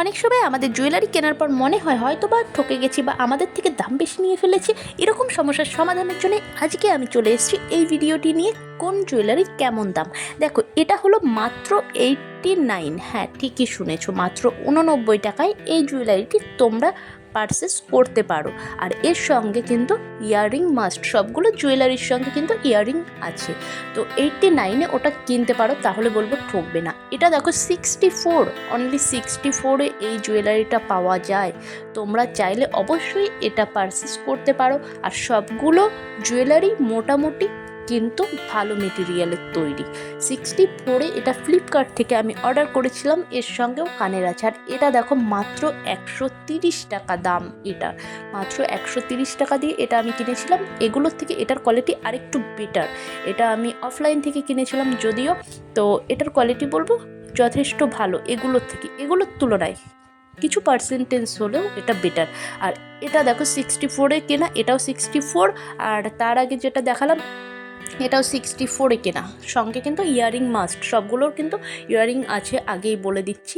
অনেক সময় আমাদের জুয়েলারি কেনার পর মনে হয় হয়তো বা ঠকে গেছি বা আমাদের থেকে দাম বেশি নিয়ে ফেলেছি। এরকম সমস্যার সমাধানের জন্য আজকে আমি চলে এসেছি এই ভিডিওটি নিয়ে কোন জুয়েলারি কেমন দাম। দেখো, এটা হলো মাত্র এইটটি নাইন হ্যাঁ ঠিকই শুনেছো, মাত্র উননব্বই টাকায় এই জুয়েলারিটি তোমরা পারচেস করতে পারো। আর এর সঙ্গে কিন্তু ইয়াররিং মাস্ট সবগুলো জুয়েলারির সঙ্গে কিন্তু ইয়াররিং আছে। তো এইটটি নাইনে ওটা কিনতে পারো, তাহলে বলব ঠকবে না। এটা দেখো সিক্সটি ফোর অনলি সিক্সটি ফোরে এই জুয়েলারিটা পাওয়া যায়। তোমরা চাইলে অবশ্যই এটা পারচেস করতে পারো। আর সবগুলো জুয়েলারি মোটামুটি কিন্তু ভালো মেটেরিয়ালের তৈরি। সিক্সটি ফোরে এটা ফ্লিপকার্ট থেকে আমি অর্ডার করেছিলাম, এর সঙ্গেও কানের আছে। আর এটা দেখো, মাত্র একশো তিরিশ টাকা দাম এটা। মাত্র একশো তিরিশ টাকা দিয়ে এটা আমি কিনেছিলাম। এগুলোর থেকে এটার কোয়ালিটি আরেকটু বেটার এটা আমি অফলাইন থেকে কিনেছিলাম যদিও, তো এটার কোয়ালিটি বলব যথেষ্ট ভালো এগুলোর থেকে। এগুলোর তুলনায় কিছু পার্সেন্টেজ হলেও এটা বেটার আর এটা দেখো সিক্সটি ফোরে কেনা, এটাও সিক্সটি ফোর আর তার আগে যেটা দেখালাম এটাও সিক্সটি ফোরে কেনা। সঙ্গে কিন্তু ইয়ারিং মাস্ট সবগুলোর কিন্তু ইয়ারিং আছে আগেই বলে দিচ্ছি।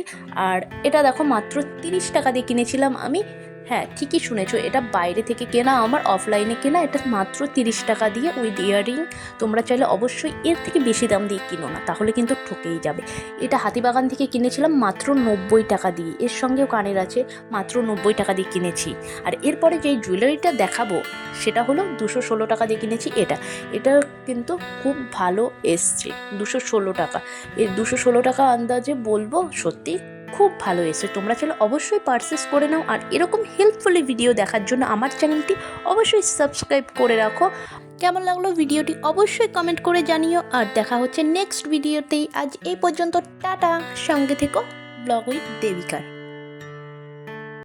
আর এটা দেখো মাত্র তিরিশ টাকা দিয়ে কিনেছিলাম আমি। হ্যাঁ ঠিকই শুনেছো। এটা বাইরে থেকে কেনা, আমার অফলাইনে কেনা। এটা মাত্র তিরিশ টাকা দিয়ে উইথ ইয়ারিং তোমরা চাইলে অবশ্যই এর থেকে বেশি দাম দিয়ে কিনো না, তাহলে কিন্তু ঠকেই যাবে। এটা হাতিবাগান থেকে কিনেছিলাম মাত্র নব্বই টাকা দিয়ে। এর সঙ্গেও কানের আছে, মাত্র নব্বই টাকা দিয়ে কিনেছি। আর এরপরে যে জুয়েলারিটা দেখাবো, সেটা হলো দুশো ষোলো টাকা দিয়ে কিনেছি এটা। এটা কিন্তু খুব ভালো এসছে, দুশো ষোলো টাকা। এর দুশো ষোলো টাকা আন্দাজে বলব সত্যি খুব ভালো এসে তোমরা চলো অবশ্যই পারচেস করে নাও। আর এরকম হেল্পফুলি ভিডিও দেখার জন্য আমার চ্যানেলটি অবশ্যই সাবস্ক্রাইব করে রাখো। কেমন লাগল ভিডিওটি অবশ্যই কমেন্ট করে জানিও। আর দেখা হচ্ছে নেক্সট ভিডিওতেই আজ এই পর্যন্ত, টাটা। সঙ্গে থেকো ব্লগ উইথ দেবিকার